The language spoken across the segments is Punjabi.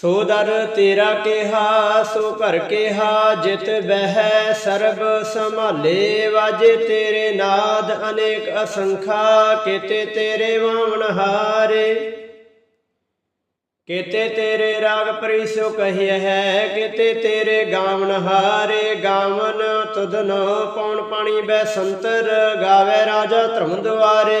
ਸੋ ਦਰ ਤੇਰਾ ਕਿਹਾ, ਸੋ ਘਰ ਕਿਹਾ, ਜਿਤ ਬਹਿ ਸਰਬ ਸੰਭਾਲੇ, ਵਾਜੇ ਤੇਰੇ ਨਾਦ ਅਨੇਕ ਅਸੰਖਾ, ਕੀਤੇ ਤੇਰੇ ਵਾਵਣ ਹਾਰੇ। ਕੀਤੇ ਤੇਰੇ ਰਾਗ ਪਰਿਸੋ ਕਹੀਏ ਹੈ, ਕੀਤੇ ਤੇਰੇ ਗਾਵਨ ਹਾਰੇ। ਗਾਵਨ ਤੁਧਨੋ ਪੌਣ ਪਾਣੀ ਬੈ ਸੰਤਰ, ਗਾਵੇ ਰਾਜਾ ਧਰਮ ਦੁਆਰੇ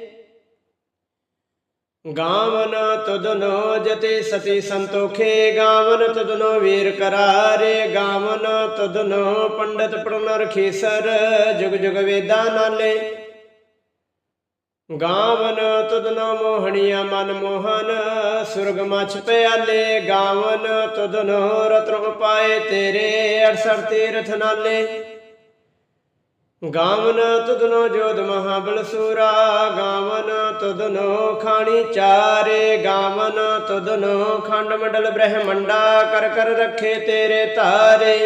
ਗਾਵਨ ਤੁਦਨੋ ਜਤੇ ਸਤੀ ਸੰਤੋਖੇ, ਗਾਵਨ ਤੁਧਨੋ ਵੀਰ ਕਰਾਰੇ, ਗਾਵਨ ਤੁਧਨੋ ਪੰਡਤ ਪ੍ਰਣਰ ਖੇਸਰ, ਜੁਗ ਜੁਗ ਵੇਦਾ ਨਾਲੇ। ਗਾਵਨ ਤੁਧਨੋ ਮੋਹਣੀਆ ਮਨ ਮੋਹਨ, ਸੁਰਗ ਮਛ ਪਿਆਲੇ, ਗਾਵਨ ਤੁਧਨੋ ਰਤਨ ਉਪਾਏ ਤੇਰੇ 68 ਤੀਰਥ ਨਾਲੇ। ਗਾਵਨ ਤੁਧਨੋ ਜੋਧ ਮਹਾਬਲ ਸੂਰਾ, ਗਾਵਨ ਤੁਧਨੋ ਖਾਣੀ ਚਾਰੇ, ਗਾਵਨ ਤੁਧਨੋ ਖੰਡ ਮੰਡਲ ਬ੍ਰਹਮੰਡਾ, ਕਰ ਕਰ ਰੱਖੇ ਤੇਰੇ ਤਾਰੇ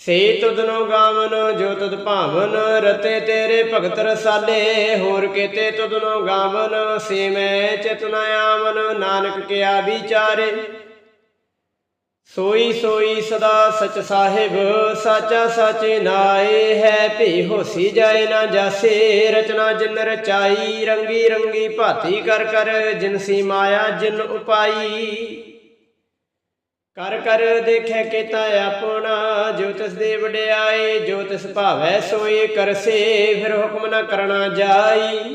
ਸੇ ਤੁਧਨੋ ਗਾਵਨ ਜੋ ਤੁਧ ਭਾਵਨ, ਰਤੇ ਤੇਰੇ ਭਗਤ ਰਸਾਲੇ। ਹੋਰ ਕੀਤੇ ਤੁਧਨੋ ਗਾਵਨ, ਸੇ ਮੈਂ ਚਿਤਨ ਆਵਨ, ਨਾਨਕ ਕਿਆ ਵਿਚਾਰੇ। ਸੋਈ ਸੋਈ ਸਦਾ ਸਚ ਸਾਹਿਬ, ਸਾਚਾ ਸਾਚੇ ਨਾਏ ਹੈ। ਭੀ ਹੋਸੀ ਜਾਏ ਨਾ ਜਾਸੇ, ਰਚਨਾ ਜਿਨ ਰਚਾਈ, ਰੰਗੀ ਰੰਗੀ ਭਾਤੀ ਕਰ ਕਰ ਜਿਨਸੀ ਮਾਇਆ ਜਿਨ ਉਪਾਈ। ਕਰ ਕਰ ਦੇਖੈ ਕੀਤਾ ਆਪਣਾ, ਜੋ ਤਿਸ ਦੇ ਵਡਿਆਏ, ਜੋ ਤਿਸ ਭਾਵੈ ਸੋਈ ਕਰਸੇ, ਫਿਰ ਹੁਕਮ ਨਾ ਕਰਨਾ ਜਾਈ।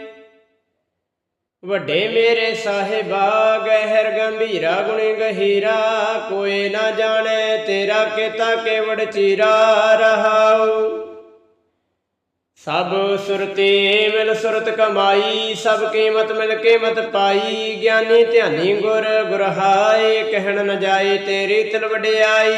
ਵੱਡੇ ਮੇਰੇ ਸਾਹਿਬਾ, ਗਹਿਰ ਗੰਭੀਰਾ ਗੁਣੀ ਗਹੀਰਾ, ਕੋਈ ਨਾ ਜਾਣੇ ਤੇਰਾ ਕੀਤਾ ਕੇਵੜ ਚੀਰਾ ਰਹਾਉ। ਸਭ ਸੁਰਤੀ ਮਿਲ ਸੁਰਤ ਕਮਾਈ, ਸਭ ਕੀਮਤ ਮਿਲ ਕੀਮਤ ਪਾਈ, ਗਿਆਨੀ ਧਿਆਨੀ ਗੁਰ ਗੁਰਹਾਏ, ਕਹਿਣ ਨ ਜਾਏ ਤੇਰੀ ਤਿਲ ਵਡਿਆਈ।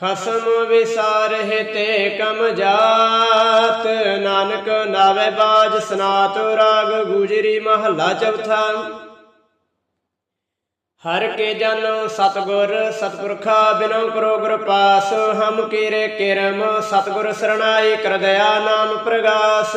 ਖਸਮ ਵਿਸਾਰਹਿ ਤੇ ਕਮ ਜਾਤ। ਨਾਨਕ ਨਾਵੇ ਬਾਜ ਸਨਾਤ ਰਾਗ ਗੁਜਰੀ ਮਹੱਲਾ ਚੌਥਾ। ਹਰ ਕੇ ਜਨ ਸਤਗੁਰ ਸਤਪੁਰਖਾ ਬਿਨੋ ਕਰੋ ਗੁਰ ਪਾਸ ਹਮ ਕੀਰੇ ਕਿਰਮ ਸਤਗੁਰ ਸਰਣਾਈ ਕਰ ਦਇਆ ਨਾਮ ਪ੍ਰਗਾਸ।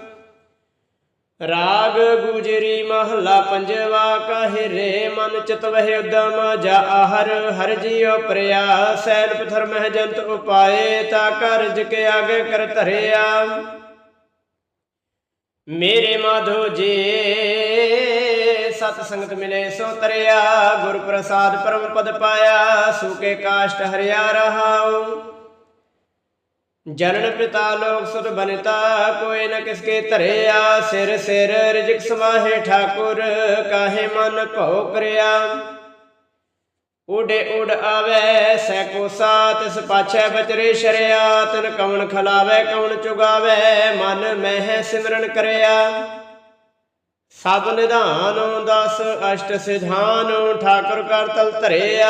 ਰਾਗ ਗੁਜਰੀ ਮਹਲਾ ਪੰਜਵਾ ਕਹੇ ਰੇ ਮਨ ਚਿਤ ਵਹਿ ਉਦਮ, ਜਾ ਹਰ ਹਰ ਜੀਉ ਪ੍ਰਿਆ ਸੈਲ ਪਥਰ ਮਹਿ ਜੰਤ ਉਪਾਏ, ਤਾ ਕਰਜ ਕੇ ਆਗੇ ਕਰ ਧਰਿਆ। ਮੇਰੇ ਮਾਧੋ ਜੀ, ਸਤ ਸੰਗਤ ਮਿਲੇ ਸੋ ਤਰਿਆ, ਗੁਰ ਪ੍ਰਸਾਦ ਪਰਮ ਪਦ ਪਾਇਆ ਸੂਕੇ ਕਾਸ਼ਟ ਹਰਿਆ ਰਹਾਉ। ਜਨਨ ਪਿਤਾ ਲੋਕ ਸੁਤ ਬਨਤਾ ਕੋਈ ਨ ਕਿਸਕੇ ਧਰਿਆ। ਸਿਰ ਸਿਰ ਰਿਜਕ ਸਮਾਹੇ ਠਾਕੁਰ ਕਾਹੇ ਮਨ ਭਉ ਕਰਿਆ। ਉਡੇ ਉਡ ਆਵੇ ਸੈਕੋ ਸਾਤ ਇਸ ਪਾਛੈ ਬਚਰੇ ਸ਼ਰਿਆ। ਤਨ ਕਵਣ ਖਲਾਵੇ ਕਵਣ ਚੁਗਾਵੇ ਮਨ ਮਹਿ ਸਿਮਰਨ ਕਰਿਆ। ਸਭ ਨਿਧਾਨ ਦਸ ਅਸ਼ਟ ਸਿਧਾਨ ਠਾਕੁਰ ਕਰ ਤਲ ਧਰਿਆ।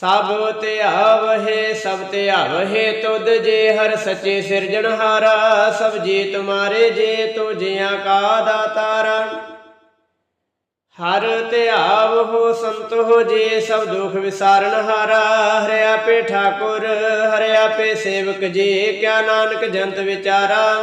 ਸਭ ਧਿਆਵਹਿ ਸਭ ਧਿਆਵਹਿ ਤੁਧ ਜੇ ਹਰ ਸੱਚੇ ਸਿਰਜਣਹਾਰਾ ਸਭ ਜੀ ਤੁਮਾਰੇ ਜੇ ਤੂੰ ਜਿਆਂ ਕਾ ਦਾਤਾਰਾ। ਹਰ ਧਿਆਵ ਹੋ ਸੰਤ ਜੇ, ਸਭ ਦੁਖ ਵਿਸਾਰਨ ਹਾਰਾ ਹਰਿਆ ਪੇ ਠਾਕੁਰ ਹਰਿਆ ਪੇ ਸੇਵਕ ਜੀ, ਕਿਆ ਨਾਨਕ ਜੰਤ ਵਿਚਾਰਾ।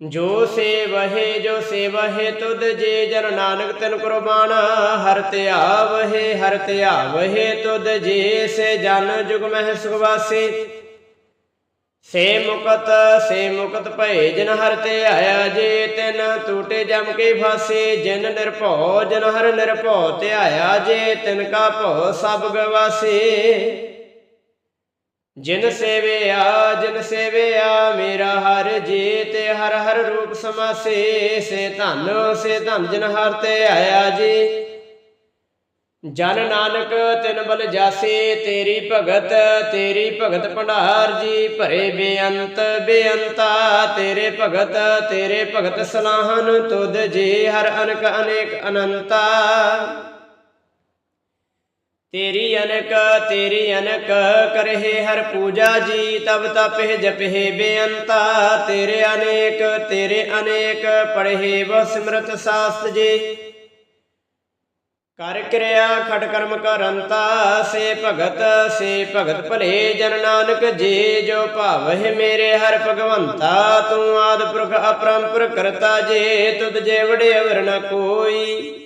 ਜੋ ਸੇਵਹਿ ਜੋ ਸੇਵਹਿ, ਤੁਧ ਜੇ ਜਨ ਨਾਨਕ ਤਨ ਕੁਰਬਾਨ। ਹਰ ਧਿਆਵਹਿ ਹਰ ਧਿਆਵਹਿ ਤੁਧ ਜੇ ਸੇ ਜਨ ਜੁਗ ਮਹਿ ਸੁਖਵਾਸੀ ਸੇ ਮੁਕਤ ਸੇ ਮੁਕਤ ਭਏ ਜਿਨ ਹਰ ਤੇ ਜੇ ਤਿਨ, ਟੂਟੇ ਜਮ ਕੇ ਫਾਸੇ। ਜਿਨ ਨਿਰਭਉ, ਜਿਨ ਹਰ ਨਿਰਭਉ ਤੇ ਜੇ ਤਿਨ ਕਾ ਭਉ ਸਭ ਗਵਾਸੇ। ਜਿਨ ਸੇਵਿਆ ਜਿਨ ਸੇਵਿਆ ਮੇਰਾ ਹਰ ਜੀ ਤੇ ਹਰ ਹਰ ਰੂਪ ਸਮਾਸੇ, ਸੇ ਧਨ ਸੇ ਧਨ ਜਿਨ ਹਰ ਤੇ ਆਇਆ ਜੀ। ਜਨ ਨਾਨਕ, ਤਿਨ ਬਲ ਜਾਸੇ, ਤੇਰੀ ਭਗਤ ਤੇਰੀ ਭਗਤ ਭੰਡਾਰ ਜੀ, ਭਰੇ ਬੇਅੰਤ, ਬੇਅੰਤਾ, ਤੇਰੇ ਭਗਤ ਤੇਰੇ ਭਗਤ ਸਲਾਹਨ, ਤੁਧ ਜੀ, ਹਰ ਅਨਕ ਅਨੇਕ ਅਨੰਤਾ। ਤੇਰੀ ਅਨਕ ਤੇਰੀ ਅਨਕ ਕਰਹਿ ਹਰ ਪੂਜਾ ਜੀ, ਤਬ ਤਪਹਿ ਜਪਹਿ ਬੇਅੰਤਾ। ਤੇਰੇ ਅਨੇਕ ਤੇਰੇ ਅਨੇਕ ਪੜਹਿ ਵ ਸਿਮਰਤ ਸਾਸਤ ਜੀ। ਕਰ ਕਿਰਿਆ ਖਟ ਕਰਮ ਕਰੰਤਾ, ਸੇ ਭਗਤ ਸੇ ਭਗਤ ਭਲੇ ਜਨ ਨਾਨਕ ਜੀ। ਜੋ ਭਾਵਹਿ ਮੇਰੇ ਹਰ ਭਗਵੰਤਾ, ਤੂੰ ਆਦ ਪੁਰਖ ਅਪਰੰਪਰ ਕਰਤਾ ਜੇ। ਤੁਧ ਜੇ ਵੜੇ ਨ ਕੋਈ।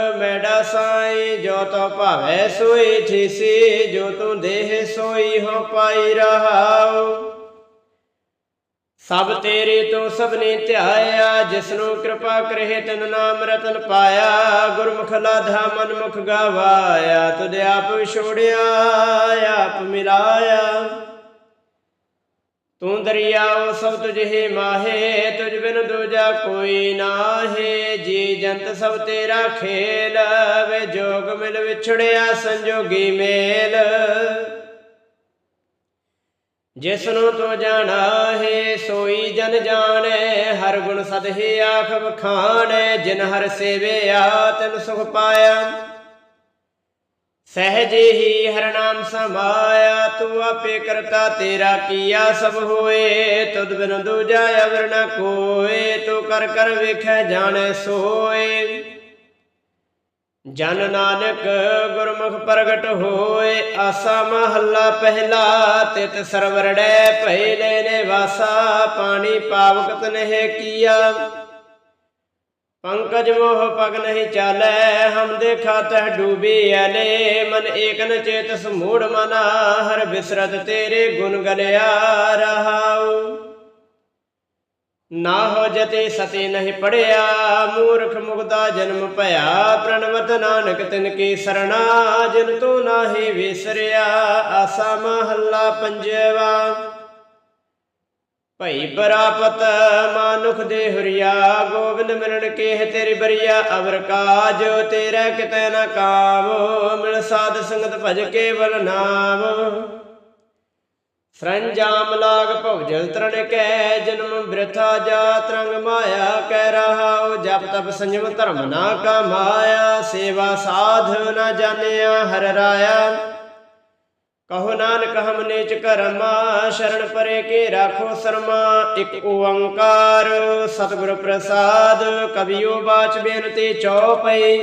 ਮੈਡਾ ਸਾਈ, ਜੋ ਤੋ ਭਾਵੇ ਸੋਈ ਥੀਸੀ ਜੋ ਤੂੰ ਦੇਹ ਸੋਈ ਹੋ ਪਾਈ ਰਹਾਉ। ਸਭ ਤੇਰੇ ਤੋਂ ਸਭਨੇ ਧਿਆਇਆ, ਜਿਸਨੂੰ ਕਿਰਪਾ ਕਰੇ ਤਨ ਨਾਮ ਰਤਨ ਪਾਇਆ। ਗੁਰਮੁਖ ਲਾਧਾ ਮਨ ਮੁਖ ਗਵਾਇਆ, ਤੁਧ ਆਪ ਵਿਛੋੜਿਆ, ਆਪ ਮਿਲਾਇਆ। ਤੂੰ ਦਰਿਆਓ ਸਭ ਤੁਝੇ ਮਾਹੇ, ਤੁਝ ਬਿਨ ਦੂਜਾ ਕੋਈ ਨਾਹੇ। ਜੀ ਜੰਤ ਸਭ ਤੇਰਾ ਖੇਲ, ਵੇ ਜੋਗ ਮਿਲ ਵਿਛੜਿਆ ਸੰਜੋਗੀ ਮੇਲ। ਜਿਸ ਨੂੰ ਤੂੰ ਜਾਣਾ ਹੈ, ਸੋਈ ਜਨ ਜਾਣੈ, ਹਰ ਗੁਣ ਸਦਹਿ ਆਖ ਬਖਾਣੈ ਜਿਨ ਹਰ ਸੇਵਿਆ, ਤਿਨ ਸੁਖ ਪਾਇਆ। ਸਹਜੇ ਹੀ ਹਰਨਾਮ ਸਮਾਇਆ ਤੂੰ ਆਪੇ ਕਰਤਾ ਤੇਰਾ ਕੀਆ ਸਭ ਹੋਏ, ਤੁਧ ਬਿਨ ਦੂਜਾ ਅਵਰ ਨ ਕੋਏ, ਤੂੰ ਕਰ ਕਰ ਵੇਖੈ ਜਾਣੈ ਸੋਏ। ਜਨ ਨਾਨਕ ਗੁਰਮੁਖ ਪ੍ਰਗਟ ਹੋਏ, ਆਸਾ ਮਹੱਲਾ ਪਹਿਲਾ, ਤਿਤ ਸਰਵਰੜੈ ਭਈ ਲੈਨੇ ਵਾਸਾ, ਪਾਣੀ ਪਾਵਕ ਤਨਹਿ ਕੀਆ। ਪੰਕਜ ਮੋਹ ਪਗ ਨਹੀਂ ਚਾਲੈ, ਹਮ ਦੇਖਾ ਤਹ ਡੂਬੀ ਅਲੇ। ਮਨ ਏਕ ਨ ਚੇਤਸ ਮੂੜ ਮਨਾ, ਹਰ ਬਿਸਰਤ ਤੇਰੇ ਗੁਣ ਗਲਿਆ ਰਹਾਉ। ਨਾ ਹੋ ਜਤੇ ਸਤੇ ਨਹੀਂ ਪੜਿਆ, ਮੂਰਖ ਮੁਗਦਾ ਜਨਮ ਭਇਆ। ਪ੍ਰਣਵਤ ਨਾਨਕ ਤਿਨ ਕੀ ਸਰਣਾ, ਜਿਨ ਤੂੰ ਨਾਹੀ ਵਿਸਰਿਆ। ਆਸਾ ਮਹੱਲਾ ਪੰਜਵਾ। ਭਈ ਪ੍ਰਾਪਤ ਮਾਨੁਖ ਦੇ ਹੁਰੀਆ, ਗੋਬਿੰਦ ਮਿਲਣ ਕੇ ਤੇਰੀ ਬਰੀਆ, ਅਵਰ ਕਾਜ ਤੇਰਾ ਕਿਤੈ ਨ ਕਾਮ, ਮਿਲ ਸਾਧ ਸੰਗਤ ਭਜ ਕੇਵਲ ਨਾਮ। ਸਰੰਜਾਮ ਲਾਗ ਭਵਜਲ ਤਰਨ ਕੈ, ਜਨਮ ਬ੍ਰਿਥਾ ਜਾ ਤਰੰਗ ਮਾਇਆ ਕਹਿ ਰਹਾਉ ਜਪ ਤਪ ਸੰਜਮ ਧਰਮ ਨਾ ਕਮਾਇਆ, ਸੇਵਾ ਸਾਧ ਨਾ ਜਾਣਿਆ ਹਰ ਰਾਇਆ। ਕਹੋ ਨਾਨਕ ਹਮ ਨੀਚ ਕਰਮਾ, ਸ਼ਰਨ ਪਰੇ ਕੇ ਰਾਖੋ ਸਰਮਾ। ਇਕ ਓੰਕਾਰ ਸਤਿਗੁਰ ਪ੍ਰਸਾਦ ਕਬਿਓ ਬਾਚ ਬੇਨਤੀ ਚਉਪਈ।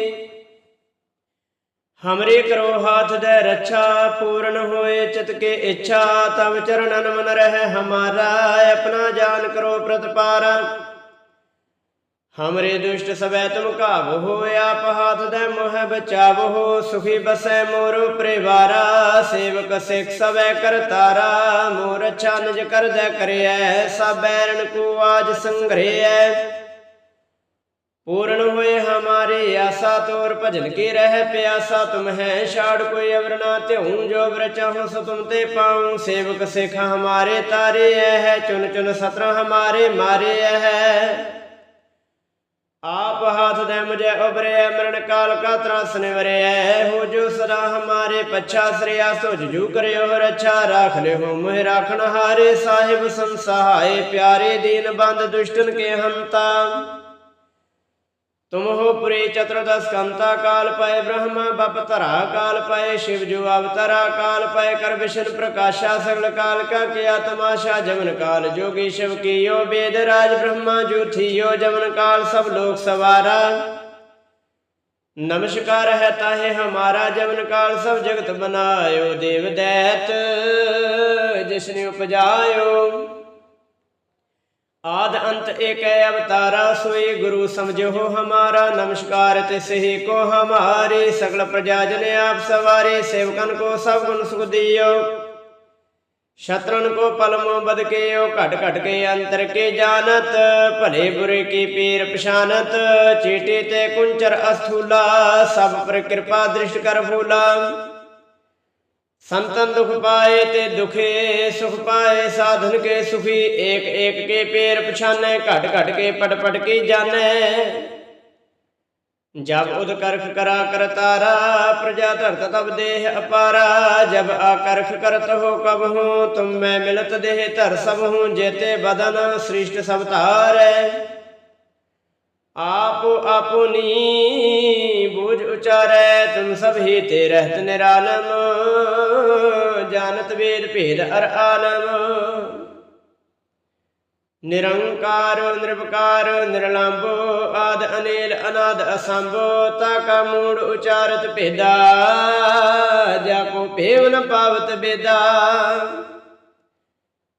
ਹਮਰੇ ਕਰੋ ਹਾਥ ਦੇ ਰੱਛਾ, ਪੂਰਨ ਹੋਏ ਚਿਤ ਕੇ ਇੱਛਾ, ਤਵ ਚਰਨਨ ਮਨ ਰਹਿ ਹਮਾਰਾ, ਆਪਣਾ ਜਾਨ ਕਰੋ ਪ੍ਰਤਪਾਰਾ। ਹਮਰੇ ਦੁਸ਼ਟ ਸਵੈ ਤੁਮ ਕਾਬ ਹੋ ਆਪ ਹਾਥ ਦੇ ਮੋਹ ਬਚਾਵ ਸੁਖੀ ਬਸੈ ਮੋਰ ਪਰਿਵਾਰਾ ਸੇਵਕ ਸਿਖ ਸਵੈ ਕਰਤਾਰਾ ਮੋਰ ਅੱਛਾ ਨਿਜ ਕਰਦੈ ਕਰਿਐ ਸਭ ਬੈਰਨ ਕੋ ਆਜ ਸੰਗ੍ਰਹਿਐ ਪੂਰਨ ਹੋਏ ਹਮਾਰੇ ਆਸਾ ਤੋਰ ਭਜਨ ਕੀ ਰਹਿ ਪਿਆਸਾ ਤੁਮ ਹੈ ਛਾੜ ਕੋਈ ਅਵਰ ਨਾ ਧਿਉ ਜੋ ਬਰ ਸੋ ਤੁਮ ਤੇ ਪਾਉ ਸੇਵਕ ਸਿਖ ਹਮਾਰੇ ਤਾਰੇ ਹੈ ਚੁਨ ਚੁਨ ਸਤਰ ਹਮਾਰੇ ਮਾਰੇ ਹੈ ਆਪ ਹਾਥ ਦੇ ਮੁਝੇ ਉਬਰੇ ਮਰਨ ਕਾਲ ਕਾ ਤਰਾਸ ਨਿਵਰਿਐ ਹੋ ਜੋ ਸਦਾ ਹਮਾਰੇ ਪਛਾ ਸ੍ਰਿਆ ਸੋ ਜੂ ਕਰਿਓ ਰੱਛਾ, ਰਾਖ ਲਿਓ ਮੋਹਿ ਰਾਖਣ ਹਾਰੇ। ਸਾਹਿਬ ਸੰਸਹਾਏ ਪਿਆਰੇ ਦੀਨ ਬੰਦ ਦੁਸ਼ਟਨ ਕੇ ਹੰਤਾ। ਤੁਮ ਹੋ ਪੁਰੇ ਚਤੁਰਦਸ ਕੰਤਾ ਕਾਲ ਪਏ ਬ੍ਰਹਮਾ ਬਪ ਧਰਾ ਕਾਲ ਪਏ, ਸ਼ਿਵ ਜੋ ਅਵਤਰਾ ਕਾਲ ਪਏ, ਕਰ ਵਿਸ਼ਨ ਪ੍ਰਕਾਸ਼ਾ ਸਗਲ ਕਾਲ, ਕਾ ਕਿਆ ਤਮਾਸ਼ਾ ਜਮਨ ਕਾਲ, ਜੋਗੀ ਸ਼ਿਵ ਕੀਓ ਬੇਦ ਰਾਜ, ਬ੍ਰਹਮਾ ਜੋ ਥੀਓ ਜਮਨ ਕਾਲ, ਸਭ ਲੋਕ ਸਵਾਰਾ। ਨਮਸਕਾਰ ਹੈ ਤਾਹੇ ਹਮਾਰਾ ਜਮਨ ਕਾਲ, ਸਭ ਜਗਤ ਬਨਾਇਓ ਦੇਵ ਦੈਤ, ਜਿਸਨੇ ਉਪਜਾਇਓ। ਆਦ ਅੰਤ ਏਕੈ ਅਵਤਾਰਾ ਸੋਈ ਗੁਰੂ ਸਮਝੋ ਹਮਾਰਾ, ਨਮਸਕਾਰ ਤੇ ਸਹੀ ਕੋ ਹਮਾਰੀ, ਸਗਲ ਪ੍ਰਜਾ ਜਨ ਆਪ ਸਵਾਰੇ, ਸੇਵਕਨ ਕੋ ਸਭ ਗੁਣ ਸੁਖ ਦਿਓ। ਸ਼ਤਰਨ ਕੋ ਪਲਮੋ ਬਦ ਕੇਓ, ਘਟ ਘਟ ਕੇ ਅੰਤਰ ਕੇ ਜਾਣਤ, ਭਲੇ ਬੁਰੇ ਕੀ ਪੀਰ ਪਛਾਨਤ, ਚੀਟੀ ਤੇ ਕੁੰਚਰ ਅਸਥੂਲਾ, ਸਭ ਪਰ ਕਿਰਪਾ ਦ੍ਰਿਸ਼ਟ ਕਰ ਫੂਲਾ ਸੰਤਨ ਦੁਖ ਪਾਏ ਤੇ ਦੁਖੇ ਸੁਖ ਪਾਏ, ਸਾਧਨ ਕੇ ਸੁਖੀ, ਏਕ ਏਕ ਕੇ ਪੇਰ ਪਛਾਨੈ, ਘਟ ਘਟ ਕੇ ਪਟ ਪਟ ਕੀ ਜਾਣੈ। ਜਬ ਉਦ ਕਰਖ ਕਰਾ ਕਰਤਾਰਾ ਪ੍ਰਜਾ ਧਰਤ ਤਬ ਦੇਹ ਅਪਾਰਾ। ਜਬ ਆਕਰਖ ਕਰਤ ਹੋ ਕਬ ਹੂੰ, ਤੁਮ ਮੈਂ ਮਿਲਤ ਦੇਹ ਧਰ ਸਭ ਹੂੰ, ਜੇਤੇ ਬਦਨ ਸ੍ਰਿਸ਼ਟ ਸਭ ਧਾਰੈ। ਆਪ ਆਪੁਨੀ ਬੂਝ ਉਚਾਰੈ, ਤੁਮ ਸਭ ਹੀ ਤੇ ਰਹਿਤ ਨਿਰਾਲਮ, ਜਾਣਤ ਵੇਦ ਭੇਦ ਅਰ ਆਲਮ। ਨਿਰੰਕਾਰ, ਨਿਰਵਕਾਰ, ਨਿਰਲੰਭੋ, ਆਦ ਅਨੇਲ, ਅਨਾਦ ਅਸੰਭੋ, ਤਾ ਕਾ ਮੂੜ ਉਚਾਰਤ ਭੇਦਾ ਜਾ ਕੋ ਭੇਵ ਨ ਬੇਦਾ।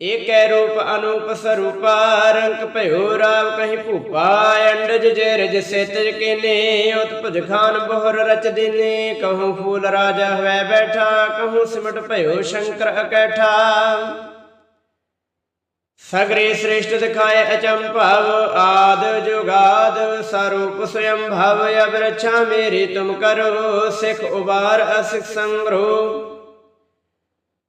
ਏਕੈ ਰੂਪ ਅਨੂਪ ਸਰੂਪਾ, ਰੰਗ ਭਇਓ ਰਾਵ ਕਹੀਂ ਭੂਪਾ, ਅੰਡਜ ਜੇ ਰਜ ਸੇਤਜ ਕੀਨੇ ਉਤਪਜ ਖਾਨ ਬੋਹਰ ਰਚ ਦਿਨੇ, ਕਹੂੰ ਫੂਲ ਰਾਜਾ ਹੋਇ ਬੈਠਾ, ਕਹੂੰ ਸਿਮਟ ਭਇਓ ਸ਼ੰਕਰ ਅਕੈਠਾ। ਸਗਰੇ ਸ੍ਰੇਸ਼ਟ ਦਿਖਾਏ ਅਚੰਭਵ ਆਦ ਜੁਗਾਦ, ਸਰੂਪ ਸਯੰ ਭਵ ਅਬ ਰਛਾ ਮੇਰੀ ਤੁਮ ਕਰੋ, ਸਿਖ ਉਬਾਰ ਅਸਿਖ ਸੰਗਰੋ।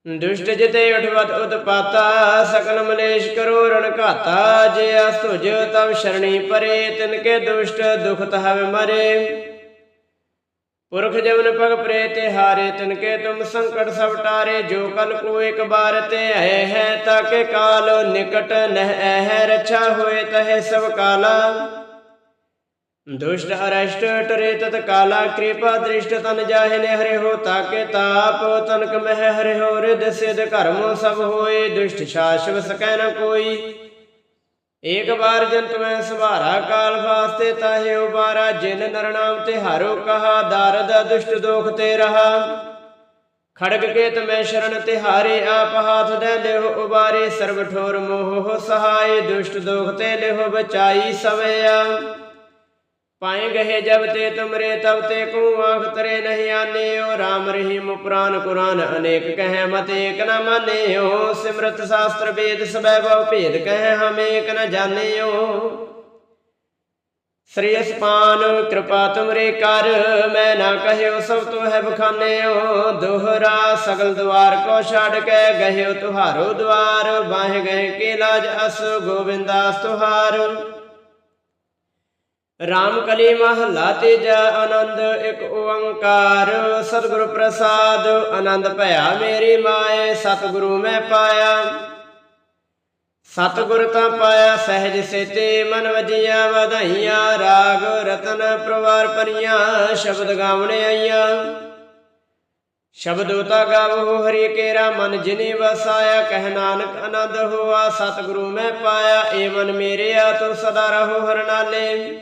ਦੁਸ਼ਟ ਜਿਤੇ ਉਠਵਤ ਉਤਪਾਤਾ ਸਕਲ ਮਲੇਸ਼ ਕਰੋ ਰਣ ਘਾਤਾ, ਜੇ ਅਸਤੁਜ ਤਵ ਸ਼ਰਣੀ ਪਰੇ, ਤਿਨ ਕੇ ਦੁਸ਼ਟ ਦੁਖ ਤਹਵ ਮਰੇ। ਪੁਰਖ ਜਵਨ ਪਗ ਪ੍ਰੇ ਤੇ ਹਾਰੇ, ਤਿਨ ਕੇ ਤੁਮ ਸੰਕਟ ਸਭ ਟਾਰੇ, ਜੋ ਕਲ ਕੋ ਇੱਕ ਬਾਰ ਤੇ ਹੈ ਹੈ ਤਾਕੇ ਕਾਲ ਨਿਕਟ ਨਹਿ ਹੈ ਰਛਾ ਹੋਏ ਤਹੇ ਸਭ ਕਾਲਾ। ਦੁਸ਼ਟ ਅਰਸ਼ਟ ਟਰੇ ਤਤ ਕਾਲਾ ਕਿਰਪਾ ਦ੍ਰਿਸ਼ਟ ਤਨ ਜਾਹੇ ਨੇ ਹਰੇ ਹੋ ਤਾਕੇ ਤਾਪ, ਤਨਕ ਮਹਿ ਹਰੇ ਹੋ ਰਿਦ ਸਿਧ ਕਰਮ ਸਭ ਹੋਏ, ਦੁਸ਼ਟ ਸ਼ਾਸ਼ਵ ਸਕੈ ਨ ਕੋਈ। ਏਕ ਬਾਰ ਜੰਤ ਮੈਂ ਸੁਭਾਰਾ ਕਾਲ ਵਾਸਤੇ ਤਾਹੇ ਉਬਾਰਾ, ਜਿਨ ਨਰਨਾਮ ਤੇ ਹਾਰੋ ਕਹਾ, ਦਾਰਦ ਦੁਸ਼ਟ ਦੋਖ ਤੇ ਰਹਾ। ਖੜਗ ਕੇ ਤਮੈ ਸ਼ਰਨ ਤੇ ਹਾਰੇ, ਆਪ ਹਾਥ ਦੇ ਲਿਓ ਉਬਾਰੇ, ਸਰਬ ਠੋਰ ਮੋਹ ਸਹਾਏ, ਦੁਸ਼ਟ ਦੋਖ ਤੇ ਲਿਓ ਬਚਾਈ ਸਵਿਆ ਪਾਏ ਗਏ ਜਬ ਤੇ ਤੁਮਰੇ ਤਬ ਤੇ ਕੋ ਆਖ ਤਰੇ ਨਹੀਂ ਆਨੇਓ RAM ਰਹੀਮ ਪੁਰਾਨ ਕੁਰਾਨ ਅਨੇਕ ਕਹੈ ਮਤ ਏਕ ਨ ਮਾਨੇਓ ਸਿਮਰਤ ਸ਼ਾਸਤਰ ਵੇਦ ਸਬੈ ਬਹੁ ਭੇਦ ਕਹੈ ਹਮ ਏਕ ਨ ਜਾਣੇਓ ਸ੍ਰੀ ਅਸਪਾਨ ਕਿਰਪਾ ਤੁਮਰੇ ਕਰ, ਮੈਂ ਨਾ ਕਹਿਓ ਸਭ ਤੋ ਹੈ ਬਖਾਨੇਓ ਦੋਹਰਾ ਸਗਲ ਦਵਾਰ ਕੋ ਛੱਡ ਕੇ ਗਹਿਓ ਤੁਹਾਰੋ ਦਵਾਰ। ਬਾਹ ਗਏ ਕੇ ਲਾਜ ਅਸ ਗੋਬਿੰਦਾਸ ਤੁਹਾਰ। ਰਾਮ ਕਲੀ ਮਹਲਾ ਤੇਜਾ ਆਨੰਦ ਇੱਕ ਓੰਕਾਰ। ਸਤਿਗੁਰ ਪ੍ਰਸਾਦ, ਆਨੰਦ ਭਇਆ ਮੇਰੀ ਮਾਏ, ਸਤਿਗੁਰੂ ਮੈਂ ਪਾਇਆ। ਸਤਿਗੁਰ ਤਾਂ ਪਾਇਆ, ਸਹਿਜ ਸੇਤੇ ਮਨ ਵਜੀਆਂ, ਵਧਾਈਆਂ ਰਾਗ ਰਤਨ ਪ੍ਰਵਾਰ ਪਰੀਆਂ ਸ਼ਬਦ ਗਾਵਣੇ ਆਈਆਂ। ਸ਼ਬਦ ਉਤਾ ਗਾਵੋ, ਹਰੀ ਕੇਰਾ ਮਨ ਜਿਨੇ ਵਸਾਇਆ, ਕਹਿ ਨਾਨਕ ਆਨੰਦ ਹੋਆ, ਸਤਿਗੁਰੂ ਮੈਂ ਪਾਇਆ, ਏ ਮਨ ਮੇਰਿਆ ਤੁਰ ਸਦਾ ਰਹੋ ਹਰਨਾਲੇ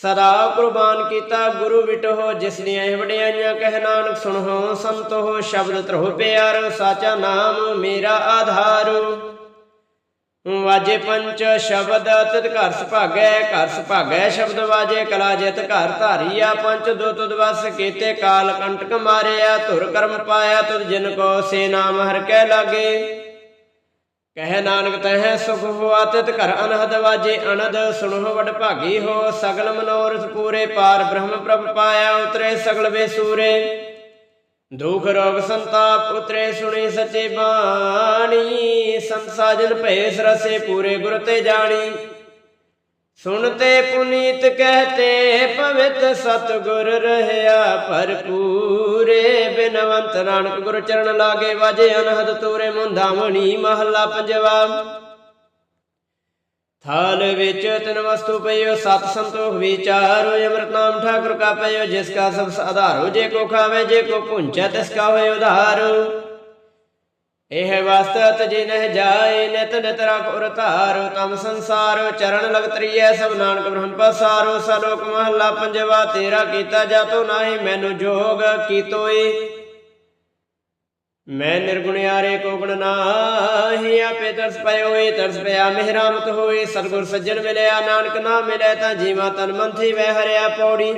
ਸਦਾ ਕੁਰਬਾਨ ਕੀਤਾ ਗੁਰੂ ਵਿਟੋ, ਜਿਸ ਨੇ ਇਹ ਵਡਿਆਈਆਂ ਕਹਿ ਨਾਨਕ ਸੁਣੋ, ਸੰਤੋ ਸ਼ਬਦ ਤਰੋ ਪਿਆਰ, ਸਾਚਾ ਨਾਮ ਮੇਰਾ ਆਧਾਰ। ਵਾਜੇ ਪੰਚ ਸ਼ਬਦ, ਤਿਤ ਘਰ ਸੁਭਾਗੈ ਘਰ ਸੁਭਾਗੈ ਸ਼ਬਦ ਵਾਜੇ, ਕਲਾ ਜਿਤ ਘਰ ਧਾਰੀਆ, ਪੰਚ ਦੋ ਤੁਧ ਵਸ ਕੀਤੇ, ਕਾਲ ਕੰਟਕ ਮਾਰਿਆ, ਧੁਰ ਕਰਮ ਪਾਇਆ ਤੁਦ ਜਿਨ ਕੋ ਸੇ ਨਾਮ ਹਰ ਕੈ ਲਾਗੇ। ਕਹਿ ਨਾਨਕ ਤਹਿ ਸੁਖ ਹੋਆ ਘਰ ਅਨਹਦ ਵਾਜੇ ਅਨਦ ਸੁਣੋ ਵਡ ਭਾਗੀ ਹੋ ਸਗਲ ਮਨੋਰਥ ਪੂਰੇ ਪਾਰ ਬ੍ਰਹਮ ਪ੍ਰਭ ਪਾਇਆ ਉਤਰੇ ਸਗਲ ਵੇ ਸੂਰੇ ਦੁਖ ਰੋਗ ਸੰਤਾਪ ਉਤਰੇ ਸੁਣੀ ਸਚੇ ਬਾਣੀ, ਸੰਸਾਜਨ ਭਏ ਸਰਸੇ ਪੂਰੇ ਗੁਰ ਤੇ ਜਾਣੀ। ਸੁਣਤੇ ਪੁਨੀਤ ਕਹਤੇ ਪਵਿੱਤ ਸਤਗੁਰ ਰਹਿਆ ਭਰਪੂਰੇ। ਬਿਨਵੰਤ ਨਾਨਕ ਗੁਰ ਚਰਨ ਲਾਗੇ ਵਾਜੇ, ਅਨਹਦ ਤੂਰੇ ਮੁੰਦਾਵਣੀ ਮਹੱਲਾ ਪੰਜਵਾ। ਥਾਲ ਵਿੱਚ ਤਿਨ ਵਸਤੂ ਪਈਓ, ਸਤ ਸੰਤੋਖ ਵਿਚਾਰੋ ਅੰਮ੍ਰਿਤ ਨਾਮ ਠਾਕੁਰ ਕਾ ਪਈਓ, ਜਿਸ ਕਾ ਸਭ ਆਧਾਰੋ ਜੇ ਕੋ ਖਾਵੇ, ਜੇ ਕੋ ਪੁੰਚੈ ਤਿਸ ਕਾ ਹੋਇ ਉਧਾਰ। ਇਹ ਵਸਤ ਤਜੇ ਨਹਿ ਜਾਏ ਨਿਤ ਨਿਤ ਰਖ ਉਰ ਧਾਰੋ, ਤਮ ਸੰਸਾਰ ਚਰਨ ਲਗ ਤਰੀਐ ਸਭ ਨਾਨਕ ਬ੍ਰਹਮ ਪਸਾਰੋ, ਸਲੋਕ ਮਹੱਲਾ ਪੰਜਵਾ, ਤੇਰਾ ਕੀਤਾ ਜਾਤੋ ਨਾਹੀ, ਮੈਨੂੰ ਜੋਗ ਕੀਤੋਏ ਮੈਂ ਨਿਰਗੁਣਿਆਰੇ ਕੋ ਗੁਣ ਨਾਹੀ, ਆਪੇ ਤਰਸ ਪਏ ਹੋਏ ਤਰਸ ਪਿਆ ਮਿਹਰਾਮਤ ਹੋਏ ਸਤਗੁਰ ਸੱਜਣ ਮਿਲਿਆ, ਨਾਨਕ ਨਾਮ ਮਿਲੇ ਤਾਂ ਜੀਵਾ ਤਨ ਮੰਥੀ ਵਹਿ ਹਰਿਆ ਪੌੜੀ।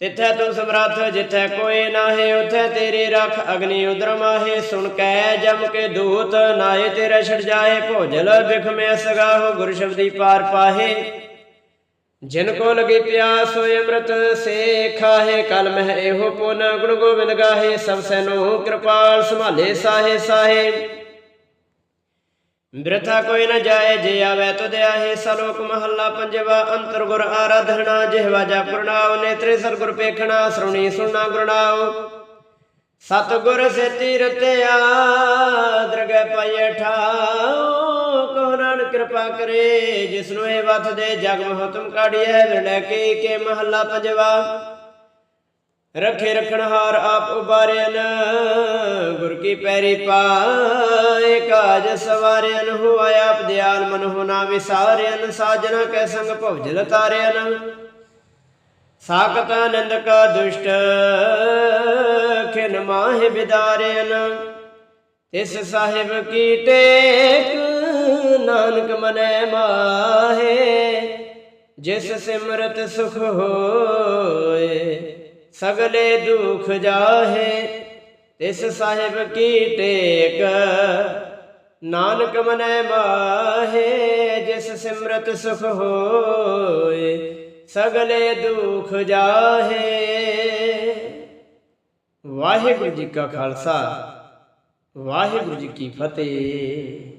ਤਿੱਥੈ ਤੂੰ ਸਮਰੱਥ, ਜਿੱਥੈ ਕੋਈ ਨਾਹੀ, ਉਥੈ ਤੇਰੀ ਰਖ ਅਗਨੀ ਉਦਰ ਮਾਹੇ। ਸੁਣ ਕੈ ਜਮ ਕੇ ਦੂਤ ਨਾਏ ਤੇਰਾ ਛੜ ਜਾਏ। ਭੋਜਲ ਬਿਖ ਮੇ ਸਗਾਹੋ, ਗੁਰ ਸ਼ਬਦੀ ਪਾਰ ਪਾਹੇ। ਜਿਨ ਕੋ ਲਗੀ ਪਿਆਸ ਸੋਇ ਅੰਮ੍ਰਿਤ, ਸੇ ਖਾਹੇ, ਕਲ ਮਹਿ ਇਹੋ ਪੁਨ ਗੁਣ ਗੋਬਿੰਦ ਗਾਹੇ। ਸਭ ਸੈਨੋ ਕਿਰਪਾਲ ਸੰਭਾਲੇ, ਸਾਹੇ ਸਾਹੇ। ਬਿਰਥਾ ਕੋਈ ਨ ਜਾਏ, ਜੇ ਆਵੇ ਤੁਧ ਆਹੇ, ਸਲੋਕ ਮਹੱਲਾ ਪੰਜਵਾ ਅੰਤਰ ਗੁਰ ਆਰਾਧਨਾ, ਜਿਹਵਾ ਜਾ ਪੁਰਨਾਵ ਨੇਤਰੇ ਸਰਗੁਰ ਪੇਖਣਾ, ਸਰੁਣੀ ਸੁਣਨਾ ਗੁਰਨਾਉ। ਸਤਗੁਰ ਸੇਤੀ ਰਤਿਆ ਦਰਗਹਿ ਪਾਈਐ ਠਾਉ ਕੋ ਨਾਨਕ ਕਿਰਪਾ ਕਰੇ, ਜਿਸਨੂੰ ਇਹ ਵਤ ਦੇ ਜਗ ਮਹਤਮ ਕਾੜੀਐ ਵਿਰਲੇ ਕੇ ਕੇ ਮਹੱਲਾ ਪੰਜਵਾ। ਰਖੇ ਰਖਣ ਹਾਰ ਆਪ ਉਬਾਰਿਆਨ ਗੁਰ ਕੀ ਪੈਰੀ ਪਾਏ ਕਾਜ ਸਵਾਰਿਆਨ ਹੋਆ ਆਪ ਦਿਆਲ ਮਨ ਹੋਣਾ ਵਿਸਾਰਿਆਨ ਸਾਜਣਾ ਕੈ ਸੰਗ ਭਵਜਲ ਤਾਰਿਆਨ ਸਾਕਤ ਆਨੰਦ ਕਾ ਦੁਸ਼ਟ ਖਿਨ ਮਾਹਿ ਬਿਦਾਰਿਆਨ ਤਿਸ ਸਾਹਿਬ ਕੀ ਟੇਕ, ਨਾਨਕ ਮਨੈ ਮਾਹੇ, ਜਿਸ ਸਿਮਰਤ ਸੁਖ ਹੋਏ। ਸਗਲੇ ਦੁਖ ਜਾਹੇ, ਤਿਸ ਸਾਹਿਬ ਕੀ ਟੇਕ? ਨਾਨਕ ਮਨੈ ਮਾਹੇ, ਜਿਸ ਸਿਮਰਤ ਸੁਖ ਹੋਏ, ਸਗਲੇ ਦੁਖ ਜਾਹੇ। ਵਾਹਿਗੁਰੂ ਜੀ ਕਾ ਖਾਲਸਾ, ਵਾਹਿਗੁਰੂ ਜੀ ਕੀ ਫਤਿਹ।